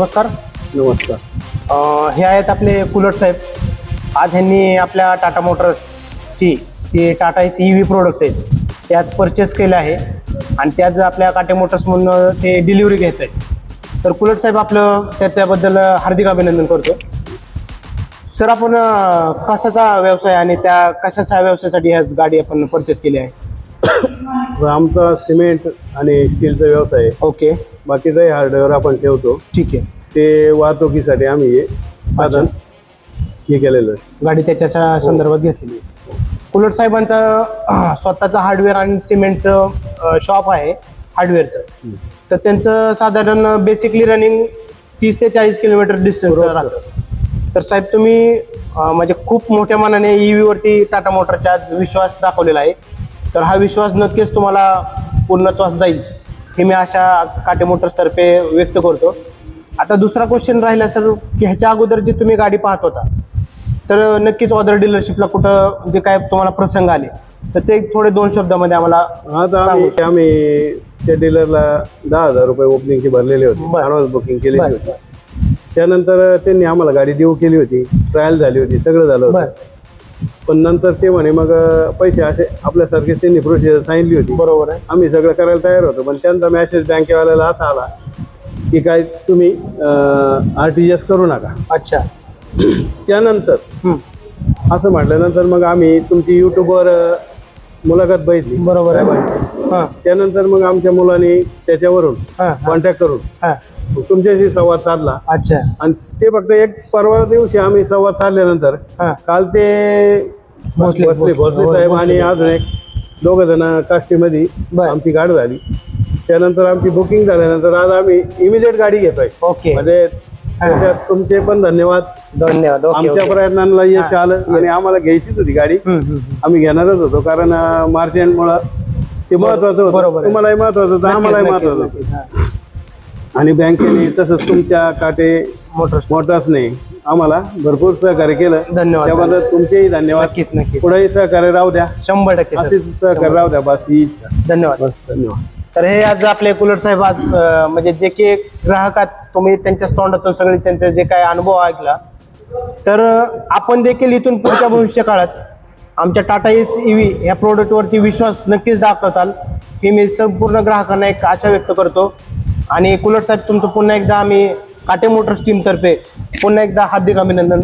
नमस्कार. नमस्कार. अं, हे आहेत आपले कुलट साहेब. आज ह्यांनी आपल्या टाटा मोटर्सची जी Tata S E V product आहेत ते आज परचेस केले आहे. आणि त्याच आपल्या काटे मोटर्स म्हणून ते डिलिव्हरी घेत आहेत. तर कुलट साहेब आपलं त्या त्याबद्दल हार्दिक अभिनंदन करतो. सर आपण अं, कशाचा व्यवसाय आणि त्या कशाच्या व्यवसायासाठी ह्याच गाडी आपण परचेस केली आहे? आमचा सिमेंट आणि स्टीलचा व्यवसाय आहे. ओके. बाकीचाही हार्डवेअर आपण ठेवतो. ठीक आहे. ते वाहतुकीसाठी आम्ही हे साधन हे केलेलं आहे. गाडी त्याच्या संदर्भात घेतलेली कुलट साहेबांचं स्वतःचं हार्डवेअर आणि सिमेंटचं शॉप आहे हार्डवेअरचं. तर त्यांचं साधारण बेसिकली रनिंग तीस ते चाळीस किलोमीटर डिस्टन्स बरोबर. राहतं. तर साहेब तुम्ही म्हणजे खूप मोठ्या मनाने ई व्हीवरती टाटा मोटरचा आज विश्वास दाखवलेला आहे. तर हा विश्वास नक्कीच तुम्हाला पूर्णत्वास जाईल हे मी अशा काटे मोटर्सतर्फे व्यक्त करतो. आता दुसरा क्वेश्चन राहिला सर की ह्याच्या अगोदर जी तुम्ही गाडी पाहत होता तर नक्कीच ऑदर डीलरशिपला कुठं जे काय तुम्हाला प्रसंग आले तर ते थोडे दोन शब्दामध्ये आम्हाला सांगू आम्ही आम्ही त्या डीलरला दहा हजार रुपये ओपनिंगची भरलेली होती बरं. ॲडव्हान्स बुकिंग केलेली बरं. होती. त्यानंतर त्यांनी आम्हाला गाडी देऊ केली होती ट्रायल झाली होती सगळं झालं होतं. बर. पण नंतर ते म्हणे मग पैसे असे आपल्यासारखे त्यांनी प्रोसिजर सांगितली होती. बरोबर आहे. आम्ही सगळं करायला तयार होतो पण त्यांचा मेसेज बँकेवाल्याला असा आला की काय तुम्ही आर टी एस करू नका. अच्छा. त्यानंतर. असं म्हटल्यानंतर मग आम्ही तुमची यूट्यूबवर मुलाखत बघितली. बरोबर आहे. हां. त्यानंतर मग आमच्या मुलांनी त्याच्यावरून कॉन्टॅक्ट करून हां. तुमच्याशी संवाद साधला. अच्छा. आणि ते फक्त एक परवा दिवशी आम्ही संवाद साधल्यानंतर हां. काल ते भोसले- भोसले साहेब. आणि अजून एक दोघ जण काष्टीमध्ये बर. आमची गाडी झाली. त्यानंतर आमची बुकिंग झाल्यानंतर आज आम्ही इमिजिएट गाडी घेतोय. ओके म्हणजे त्याच्यात तुमचे पण धन्यवाद. धन्यवाद. ओके आमच्या ओके प्रयत्नांना यश आलं आणि आम्हाला घ्यायचीच होती गाडी. हम्म, हम्म, हम्म. आम्ही घेणारच होतो कारण मार्च मुळे ते महत्वाचं होतं. बरोबर आहे. तुम्हालाही महत्वाचं होतं आम्हालाही नक्कीच, महत्वाचं नक्कीच, होतं. नक्कीच, हां. आणि बँकेने तसंच तुमच्या काटे मोटर्स मोटर्सने आम्हाला भरपूर सहकार्य केलं. धन्यवाद. त्याबद्दल तुमचेही धन्यवाद. नक्कीच नक्कीच. पुढेही सहकार्य राहू द्या. शंभर टक्के सर. असेच सहकार्य राहू द्या बस ही इच्छा. धन्यवाद. बस धन्यवाद. तर हे आज आपले कुलर साहेब आज अं, म्हणजे जे की ग्राहकात तुम्ही त्यांच्या तोंडातून सगळे त्यांचे जे काय अनुभव ऐकला. तर अं, आपण देखील इथून पुढच्या भविष्य काळात आमच्या टाटा एस ई व्ही ह्या प्रोडक्टवरती विश्वास नक्कीच दाखवताल. हे मी संपूर्ण ग्राहकांना एक आशा व्यक्त करतो. आणि कुलर साहेब तुमचं पुन्हा एकदा आम्ही काटे मोटर्स टीमतर्फे पुन्हा एकदा हार्दिक अभिनंदन.